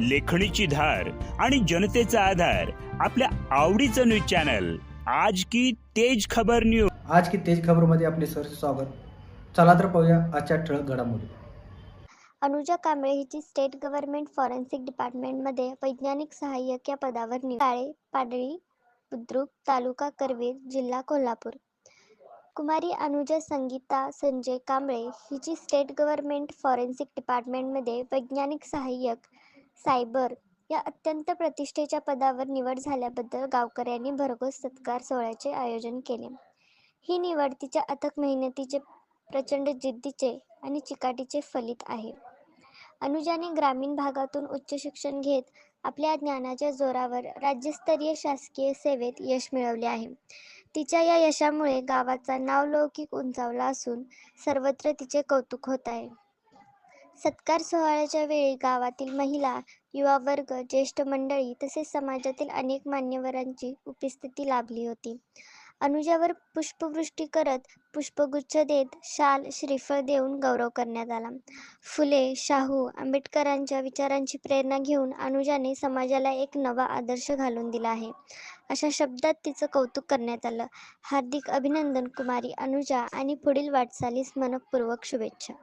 लेखणीची धार आणि जनतेचा आधार आपल्या आवडीचं न्यूज चॅनल. आज की तेज खबर न्यूज आज की तेज खबरमध्ये आपले सर स्वागत. चला तर पाहूया आजच्या ठळक घडामोडी. अनुजा कांबळे हिची स्टेट गव्हर्नमेंट फॉरेन्सिक डिपार्टमेंटमध्ये वैज्ञानिक सहाय्यक या पदावर निवड काळे पाडळी बुद्रुक तालुका करवीर जिल्हा कोल्हापूर. कुमारी अनुजा संगीता संजय कांबळे हिची स्टेट गव्हर्नमेंट फॉरेन्सिक डिपार्टमेंटमध्ये वैज्ञानिक सहाय्यक सायबर या अत्यंत प्रतिष्ठेच्या पदावर निवड झाल्याबद्दल गावकऱ्यांनी भरघोस सत्कार सोहळ्याचे आयोजन केले. ही निवड तिच्या अथक मेहनतीचे प्रचंड जिद्दीचे आणि चिकाटीचे फलित आहे. अनुजाने ग्रामीण भागातून उच्च शिक्षण घेत आपल्या ज्ञानाच्या जोरावर राज्यस्तरीय शासकीय सेवेत यश मिळवले आहे. तिच्या या यशामुळे गावाचा नावलौकिक उंचावला असून सर्वत्र तिचे कौतुक होत आहे. सत्कार सोहळ्याच्या वेळी गावातील महिला युवा वर्ग ज्येष्ठ मंडळी तसेच समाजातील अनेक मान्यवरांची उपस्थिती लाभली होती. अनुजावर पुष्पवृष्टी करत पुष्पगुच्छ देत शाल श्रीफळ देऊन गौरव करण्यात आला. फुले शाहू आंबेडकरांच्या विचारांची प्रेरणा घेऊन अनुजाने समाजाला एक नवा आदर्श घालून दिला आहे. अशा शब्दात तिचं कौतुक करण्यात आलं. हार्दिक अभिनंदन कुमारी अनुजा आणि पुढील वाटचालीस मनपूर्वक शुभेच्छा.